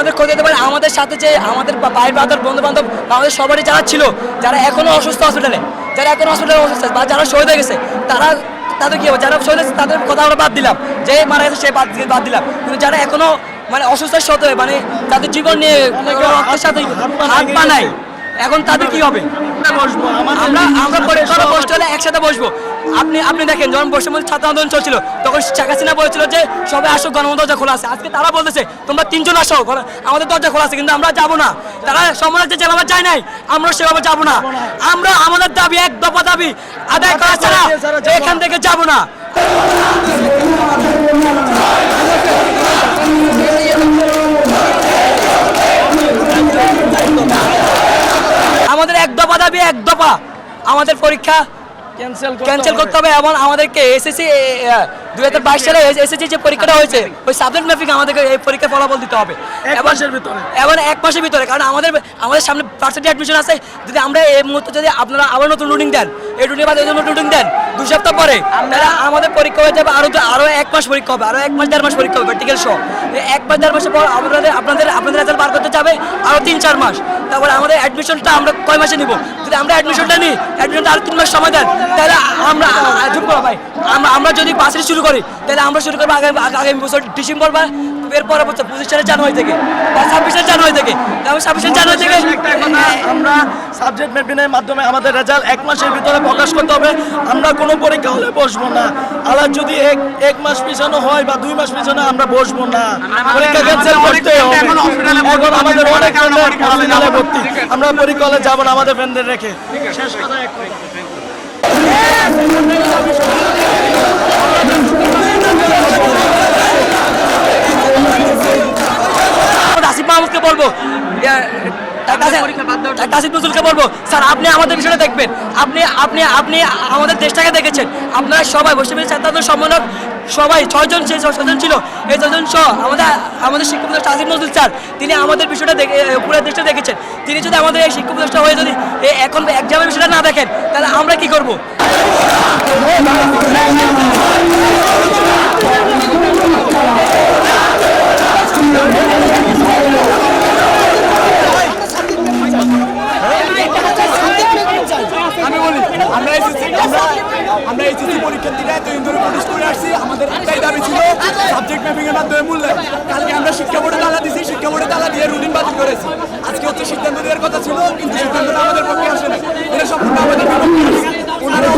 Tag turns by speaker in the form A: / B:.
A: আমাদের ক্ষতি হতে পারে। আমাদের সাথে যে আমাদের বাইর ভাই বাদর বন্ধু বান্ধব আমাদের সবারই যারা ছিল যারা এখনও অসুস্থ হসপিটালে যারা এখনও হসপিটালে অসুস্থ বা যারা শহীদ হয়ে গেছে তারা তাদের কী হবে? যারা শহীদ হয়েছে তাদের কথা আমরা বাদ দিলাম। যে মারা গেছে সে বাদ বাদ দিলাম। কিন্তু যারা এখনও মানে অসুস্থ সাথে মানে তাদের জীবন নিয়ে রক্তের সাথে হাত পা নাই এখন তাদের কি হবে?
B: বসবো
A: আমরা আমরা পরীক্ষা বসতে হলে একসাথে বসবো? আপনি আপনি দেখেন যখন বৈষম্য ছাত্র আন্দোলন চলছিল তখন শেখ হাসিনা বলেছিল যে সবাই আসো দরজা খোলা আছে। আজকে তারা বলতেছে তোমরা তিনজন আসো আমাদের দরজা খোলা আছে কিন্তু আমরা যাব না। তারা সময় যে যেভাবে যায় নাই আমরা সেভাবে যাব না। আমরা আমাদের দাবি এক দফা দাবি আদায় করা ছাড়া এখান থেকে যাব না। আমাদের এক দফা দাবি এক দফা আমাদের পরীক্ষা
B: ক্যান্সেল
A: করতে হবে। এবং আমাদেরকে এসএসসি দু হাজার বাইশ সালে এসএসসি যে পরীক্ষাটা হয়েছে ওই সাবজেক্ট ম্যাপিং আমাদেরকে এই পরীক্ষার ফলাফল দিতে হবে।
B: এক
A: এবং-
B: মাসের ভিতরে।
A: এবং এক মাসের ভিতরে কারণ আমাদের আমাদের সামনে পার্সেন্টি অ্যাডমিশন আছে। যদি আমরা এই মুহূর্তে যদি আপনারা আবার নতুন রুটিং দেন এই রুটিং বাদে নতুন রুটিং দেন দু সপ্তাহ পরে। তাহলে আমাদের পরীক্ষা হয়ে যাবে আরও আরও এক মাস পরীক্ষা হবে আরও এক মাস দেড় মাস পরীক্ষা হবে প্র্যাকটিক্যাল সহ এক মাস দেড় মাসের পর আপনাদের আপনাদের আপনাদের রেজাল্ট বার করতে যাবে আরও তিন চার মাস। তারপরে আমাদের অ্যাডমিশনটা আমরা কয় মাসে নিব? যদি আমরা অ্যাডমিশনটা নিই অ্যাডমিশনটা আরও তিন মাস সময় দেন তাহলে আমরা চুপ করো ভাই। আমরা আমরা যদি পাশে শুরু করি তাহলে আমরা শুরু করব আগামী আগামী বছর ডিসেম্বর বা এর পরে বছর পঁচিশ সালের জানুয়ারি থেকে বা ছাব্বিশের জানুয়ারি থেকে। তারপর ছাব্বিশের জানুয়ারি থেকে
B: আমরা সাবজেক্ট ম্যাপিংয়ের মাধ্যমে আমাদের রেজাল্ট এক মাসের ভিতরে প্রকাশ করতে হবে। আমরা কোনো পরীক্ষা হলে বসবো না। আবার যদি এক এক মাস পিছানো হয় বা দুই মাস পিছানো আমরা বসবো না। পরীক্ষা ক্যান্সেল করতে হবে। এখন আমাদের অনেক হসপিটালে ভর্তি। আমরা পরীক্ষা হলে যাব না আমাদের ফ্রেন্ডদের রেখে। শেষ কথা এক
A: আসিফ মাহমুদকে বলব ইয়া, ডাক্তার ডাক্তার নজরুলকে বলব, স্যার, আপনি আমাদের বিষয়টা দেখবেন। আপনি আপনি আপনি আমাদের দেশটাকে দেখেছেন। আপনারা সবাই বৈষ্ণবী ছাত্র সম্মেলন সবাই, ছয়জন যে ছয়জন ছিল। এই ছয়জন সহ আমাদের আমাদের শিক্ষক উপদেষ্টা আসিফ নজরুল স্যার, তিনি আমাদের বিষয়টা দেখে পুরো দেশটা দেখেছেন। তিনি যদি আমাদের এই শিক্ষক উপদেষ্টা হয়ে যদি এখন এক্সামের বিষয়টা না দেখেন, তাহলে আমরা কি করব
C: আমি বলি আমরা এসেছি আমরা আমরা এসেছি পরীক্ষার্থীরা এতদিন ধরে প্রতিষ্ঠা করে আসছি আমাদের একটাই দাবি ছিল সাবজেক্ট ম্যাপিং এর মাধ্যমে মূল্যায়ন কালকে আমরা শিক্ষা বোর্ডে তালা দিছি শিক্ষা বোর্ডে রুলিং বাতিল করেছে। আজকে হচ্ছে সিদ্ধান্ত দেওয়ার কথা ছিল, কিন্তু সিদ্ধান্তটা আমাদের পক্ষে আসে এটা সম্পূর্ণ আমাদের ওনারা